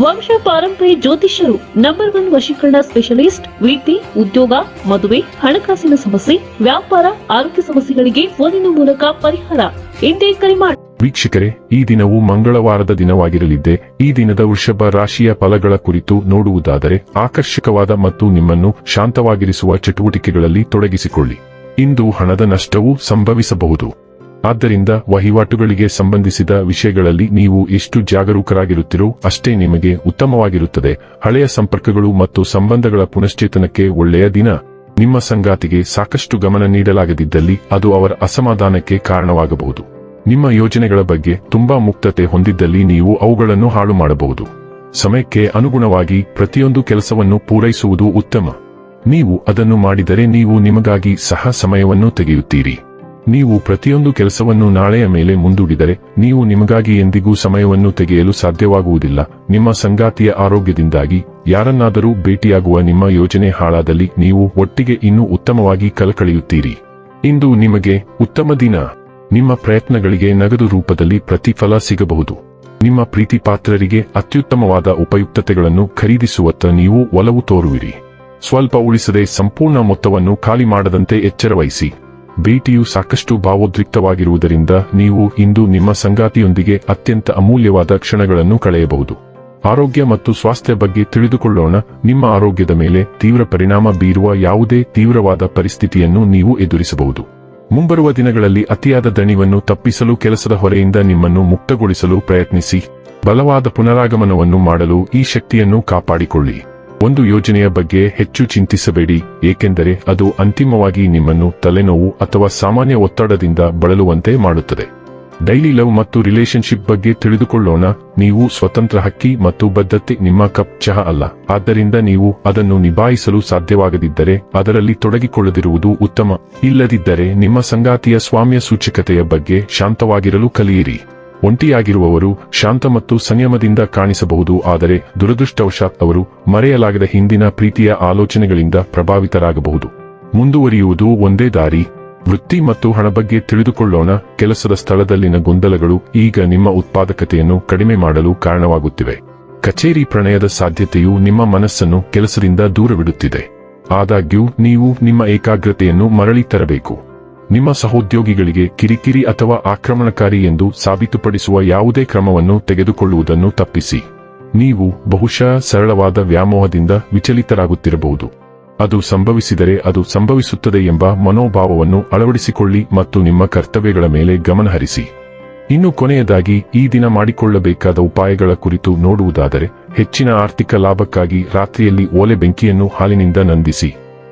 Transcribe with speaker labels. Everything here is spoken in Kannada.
Speaker 1: ವಂಶ ಪಾರಂಪರ್ಯ ಜ್ಯೋತಿಷ್ಯರು ನಂಬರ್ ಒನ್ ವಶೀಕರಣ ಸ್ಪೆಷಲಿಸ್ಟ್ ವೀಟಿ ಉದ್ಯೋಗ, ಮದುವೆ, ಹಣಕಾಸಿನ ಸಮಸ್ಯೆ, ವ್ಯಾಪಾರ, ಆರೋಗ್ಯ ಸಮಸ್ಯೆಗಳಿಗೆ ಫೋನಿನ ಮೂಲಕ ಪರಿಹಾರ. ಎಂದೇ ಕರೆ ಮಾಡಿ
Speaker 2: ವೀಕ್ಷಕರೇ, ಈ ದಿನವು ಮಂಗಳವಾರದ ದಿನವಾಗಿರಲಿದ್ದೆ, ಈ ದಿನದ ವೃಷಭ ರಾಶಿಯ ಫಲಗಳ ಕುರಿತು ನೋಡುವುದಾದರೆ ಆಕರ್ಷಕವಾದ ಮತ್ತು ನಿಮ್ಮನ್ನು ಶಾಂತವಾಗಿರಿಸುವ ಚಟುವಟಿಕೆಗಳಲ್ಲಿ ತೊಡಗಿಸಿಕೊಳ್ಳಿ. ಇಂದು ಹಣದ ನಷ್ಟವೂ ಸಂಭವಿಸಬಹುದು. ಆದ್ದರಿಂದ ವಹಿವಾಟುಗಳಿಗೆ ಸಂಬಂಧಿಸಿದ ವಿಷಯಗಳಲ್ಲಿ ನೀವು ಎಷ್ಟು ಜಾಗರೂಕರಾಗಿರುತ್ತೀರೋ ಅಷ್ಟೇ ನಿಮಗೆ ಉತ್ತಮವಾಗಿರುತ್ತದೆ. ಹಳೆಯ ಸಂಪರ್ಕಗಳು ಮತ್ತು ಸಂಬಂಧಗಳ ಪುನಶ್ಚೇತನಕ್ಕೆ ಒಳ್ಳೆಯ ದಿನ. ನಿಮ್ಮ ಸಂಗಾತಿಗೆ ಸಾಕಷ್ಟು ಗಮನ ನೀಡಲಾಗದಿದ್ದಲ್ಲಿ ಅದು ಅವರ ಅಸಮಾಧಾನಕ್ಕೆ ಕಾರಣವಾಗಬಹುದು. ನಿಮ್ಮ ಯೋಜನೆಗಳ ಬಗ್ಗೆ ತುಂಬಾ ಮುಕ್ತತೆ ಹೊಂದಿದ್ದಲ್ಲಿ ನೀವು ಅವುಗಳನ್ನು ಹಾಳು ಮಾಡಬಹುದು. ಸಮಯಕ್ಕೆ ಅನುಗುಣವಾಗಿ ಪ್ರತಿಯೊಂದು ಕೆಲಸವನ್ನು ಪೂರೈಸುವುದು ಉತ್ತಮ. ನೀವು ಅದನ್ನು ಮಾಡಿದರೆ ನೀವು ನಿಮಗಾಗಿ ಸಹ ಸಮಯವನ್ನು ತೆಗೆಯುತ್ತೀರಿ. ನೀವು ಪ್ರತಿಯೊಂದು ಕೆಲಸವನ್ನು ನಾಳೆಯ ಮೇಲೆ ಮುಂದೂಡಿದರೆ ನೀವು ನಿಮಗಾಗಿ ಎಂದಿಗೂ ಸಮಯವನ್ನು ತೆಗೆಯಲು ಸಾಧ್ಯವಾಗುವುದಿಲ್ಲ. ನಿಮ್ಮ ಸಂಗಾತಿಯ ಆರೋಗ್ಯದಿಂದಾಗಿ ಯಾರನ್ನಾದರೂ ಭೇಟಿಯಾಗುವ ನಿಮ್ಮ ಯೋಜನೆ ಹಾಳಾದಲ್ಲಿ ನೀವು ಒಟ್ಟಿಗೆ ಇನ್ನೂ ಉತ್ತಮವಾಗಿ ಕಲಕಳಿಯುತ್ತೀರಿ ಇಂದು ನಿಮಗೆ ಉತ್ತಮ ದಿನ. ನಿಮ್ಮ ಪ್ರಯತ್ನಗಳಿಗೆ ನಗದು ರೂಪದಲ್ಲಿ ಪ್ರತಿಫಲ ಸಿಗಬಹುದು. ನಿಮ್ಮ ಪ್ರೀತಿ ಪಾತ್ರರಿಗೆ ಅತ್ಯುತ್ತಮವಾದ ಉಪಯುಕ್ತತೆಗಳನ್ನು ಖರೀದಿಸುವತ್ತ ನೀವು ಒಲವು ತೋರುವಿರಿ. ಸ್ವಲ್ಪ ಉಳಿಸದೆ ಸಂಪೂರ್ಣ ಮೊತ್ತವನ್ನು ಖಾಲಿ ಮಾಡದಂತೆ ಎಚ್ಚರವಹಿಸಿ. ಭೇಟಿಯು ಸಾಕಷ್ಟು ಭಾವೋದ್ರಿಕ್ತವಾಗಿರುವುದರಿಂದ ನೀವು ಇಂದು ನಿಮ್ಮ ಸಂಗಾತಿಯೊಂದಿಗೆ ಅತ್ಯಂತ ಅಮೂಲ್ಯವಾದ ಕ್ಷಣಗಳನ್ನು ಕಳೆಯಬಹುದು. ಆರೋಗ್ಯ ಮತ್ತು ಸ್ವಾಸ್ಥ್ಯ ಬಗ್ಗೆ ತಿಳಿದುಕೊಳ್ಳೋಣ, ನಿಮ್ಮ ಆರೋಗ್ಯದ ಮೇಲೆ ತೀವ್ರ ಪರಿಣಾಮ ಬೀರುವ ಯಾವುದೇ ತೀವ್ರವಾದ ಪರಿಸ್ಥಿತಿಯನ್ನು ನೀವು ಎದುರಿಸಬಹುದು. ಮುಂಬರುವ ದಿನಗಳಲ್ಲಿ ಅತಿಯಾದ ದಣಿವನ್ನು ತಪ್ಪಿಸಲು ಕೆಲಸದ ಹೊರೆಯಿಂದ ನಿಮ್ಮನ್ನು ಮುಕ್ತಗೊಳಿಸಲು ಪ್ರಯತ್ನಿಸಿ, ಬಲವಾದ ಪುನರಾಗಮನವನ್ನು ಮಾಡಲು ಈ ಶಕ್ತಿಯನ್ನು ಕಾಪಾಡಿಕೊಳ್ಳಿ. ಒಂದು ಯೋಜನೆಯ ಬಗ್ಗೆ ಹೆಚ್ಚು ಚಿಂತಿಸಬೇಡಿ, ಏಕೆಂದರೆ ಅದು ಅಂತಿಮವಾಗಿ ನಿಮ್ಮನ್ನು ತಲೆನೋವು ಅಥವಾ ಸಾಮಾನ್ಯ ಒತ್ತಡದಿಂದ ಬಳಲುವಂತೆ ಮಾಡುತ್ತದೆ. ಡೈಲಿ ಲವ್ ಮತ್ತು ರಿಲೇಶನ್ಶಿಪ್ ಬಗ್ಗೆ ತಿಳಿದುಕೊಳ್ಳೋಣ, ನೀವು ಸ್ವತಂತ್ರ ಹಕ್ಕಿ ಮತ್ತು ಬದ್ಧತೆ ನಿಮ್ಮ ಕಪ್ ಚಹ ಅಲ್ಲ. ಆದ್ದರಿಂದ ನೀವು ಅದನ್ನು ನಿಭಾಯಿಸಲು ಸಾಧ್ಯವಾಗದಿದ್ದರೆ ಅದರಲ್ಲಿ ತೊಡಗಿಕೊಳ್ಳದಿರುವುದು ಉತ್ತಮ. ಇಲ್ಲದಿದ್ದರೆ ನಿಮ್ಮ ಸಂಗಾತಿಯ ಸ್ವಾಮ್ಯ ಸೂಚಕತೆಯ ಬಗ್ಗೆ ಶಾಂತವಾಗಿರಲು ಕಲಿಯಿರಿ. ಒಂಟಿಯಾಗಿರುವವರು ಶಾಂತ ಮತ್ತು ಸಂಯಮದಿಂದ ಕಾಣಿಸಬಹುದು, ಆದರೆ ದುರದೃಷ್ಟವಶಾತ್ ಅವರು ಮರೆಯಲಾಗದ ಹಿಂದಿನ ಪ್ರೀತಿಯ ಆಲೋಚನೆಗಳಿಂದ ಪ್ರಭಾವಿತರಾಗಬಹುದು. ಮುಂದುವರಿಯುವುದು ಒಂದೇ ದಾರಿ. ವೃತ್ತಿ ಮತ್ತು ಹಣ ಬಗ್ಗೆ ತಿಳಿದುಕೊಳ್ಳೋಣ. ಕೆಲಸದ ಸ್ಥಳದಲ್ಲಿನ ಗೊಂದಲಗಳು ಈಗ ನಿಮ್ಮ ಉತ್ಪಾದಕತೆಯನ್ನು ಕಡಿಮೆ ಮಾಡಲು ಕಾರಣವಾಗುತ್ತಿವೆ. ಕಚೇರಿ ಪ್ರಣಯದ ಸಾಧ್ಯತೆಯು ನಿಮ್ಮ ಮನಸ್ಸನ್ನು ಕೆಲಸದಿಂದ ದೂರವಿಡುತ್ತಿದೆ. ಆದಾಗ್ಯೂ, ನೀವು ನಿಮ್ಮ ಏಕಾಗ್ರತೆಯನ್ನು ಮರಳಿ ತರಬೇಕು. ನಿಮ್ಮ ಸಹೋದ್ಯೋಗಿಗಳಿಗೆ ಕಿರಿಕಿರಿ ಅಥವಾ ಆಕ್ರಮಣಕಾರಿ ಎಂದು ಸಾಬೀತುಪಡಿಸುವ ಯಾವುದೇ ಕ್ರಮವನ್ನು ತೆಗೆದುಕೊಳ್ಳುವುದನ್ನು ತಪ್ಪಿಸಿ. ನೀವು ಬಹುಶಃ ಸರಳವಾದ ವ್ಯಾಮೋಹದಿಂದ ವಿಚಲಿತರಾಗುತ್ತಿರಬಹುದು. ಅದು ಸಂಭವಿಸಿದರೆ ಅದು ಸಂಭವಿಸುತ್ತದೆ ಎಂಬ ಮನೋಭಾವವನ್ನು ಅಳವಡಿಸಿಕೊಳ್ಳಿ ಮತ್ತು ನಿಮ್ಮ ಕರ್ತವ್ಯಗಳ ಮೇಲೆ ಗಮನಹರಿಸಿ ಇನ್ನು ಕೊನೆಯದಾಗಿ, ಈ ದಿನ ಮಾಡಿಕೊಳ್ಳಬೇಕಾದ ಉಪಾಯಗಳ ಕುರಿತು ನೋಡುವುದಾದರೆ, ಹೆಚ್ಚಿನ ಆರ್ಥಿಕ ಲಾಭಕ್ಕಾಗಿ ರಾತ್ರಿಯಲ್ಲಿ ಓಲೆ ಬೆಂಕಿಯನ್ನು ಹಾಲಿನಿಂದ ನಂದಿಸಿ.